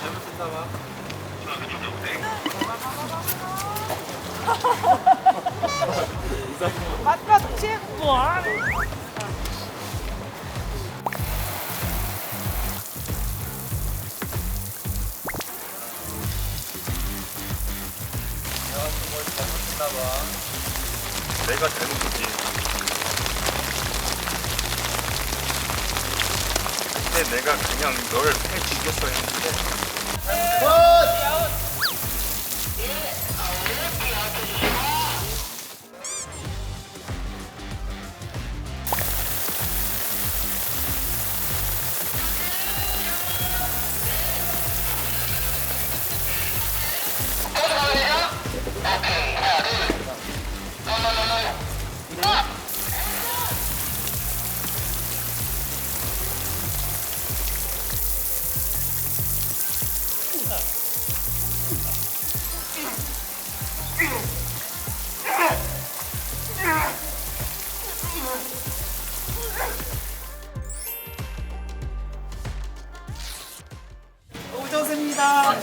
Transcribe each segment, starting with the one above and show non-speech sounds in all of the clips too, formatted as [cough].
잘못했나 봐. 아깝지? 뭐? 내가 정말 잘못했나 봐. 내가 잘못했지. 그때 내가 그냥 너를 패 죽였어야 했는데. 오 정세입니다.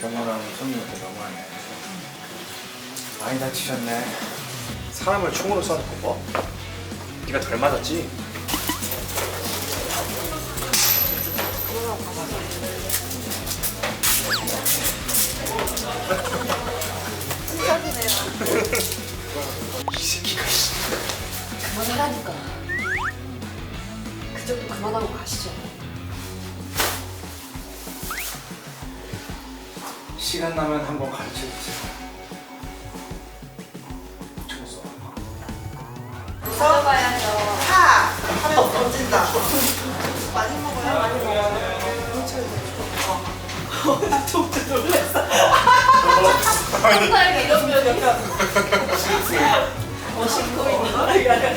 경호랑 손님한테 너무하네. 많이 다치셨네. 사람을 총으로 쏴놓고 뭐? 네가 덜 맞았지? [laughs] 시간 나면 한번 가르쳐 주세요. 찾아봐야죠. 하! 하면 던진다. 많이 먹어요? 많이 먹어요. 나 진짜 놀랐어. 한달 이러면 멋있고 있는 거. 약간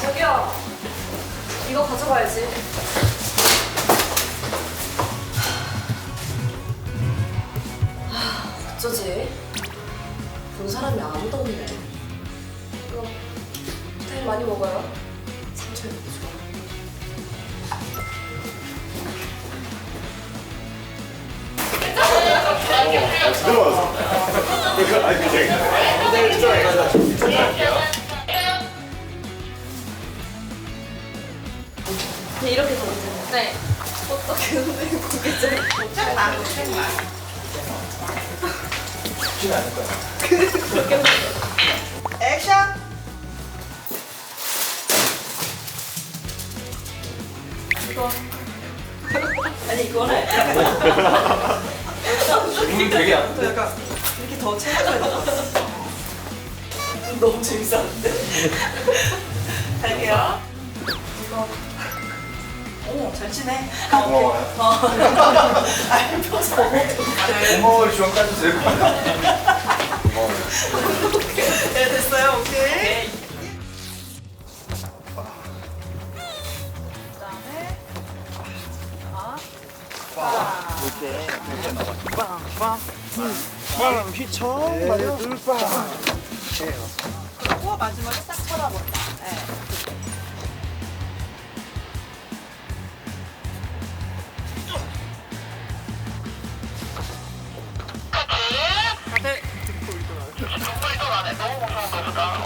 저기요. 이거 가져가야지. 어쩌지? 본 사람이 아무도 없네. 이거 스타일 많이 먹어요. 상처 입고 좋아. 네, 이렇게 던지는 네. 어떻게 근데 그게 제일 나 생각. 쉽지는 않을 거야. [laughs] 액션! 이거 [laughs] 아니 이거는 기분이 되게 안또 약간 이렇게 더 같아. [laughs] 너무 재밌었는데? 갈게요. 잘 치네. 아, 오케이. 고마워요. 어. 아니, 표정 어떡해. 고마워 지원까지 될 거야. 고마워요. 네, 됐어요. 오케이. 그다음에 빵 휘청 말이야. 둘빵. 하고 마지막에 딱 쳐다본다. 네. 진짜로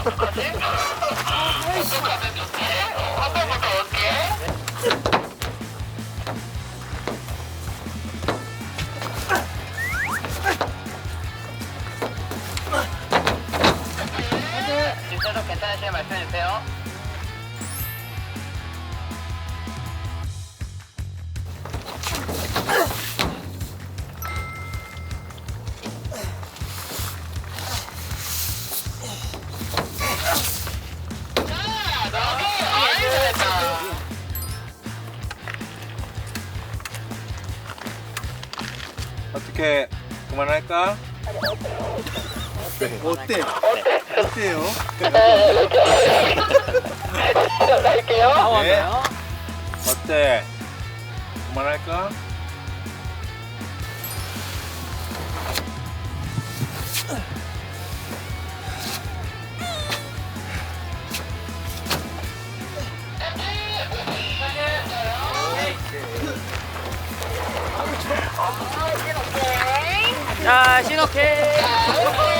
어떻게 그만할까? 어때? 어때요? 네. 어때? 그만할까? 자, 신호케.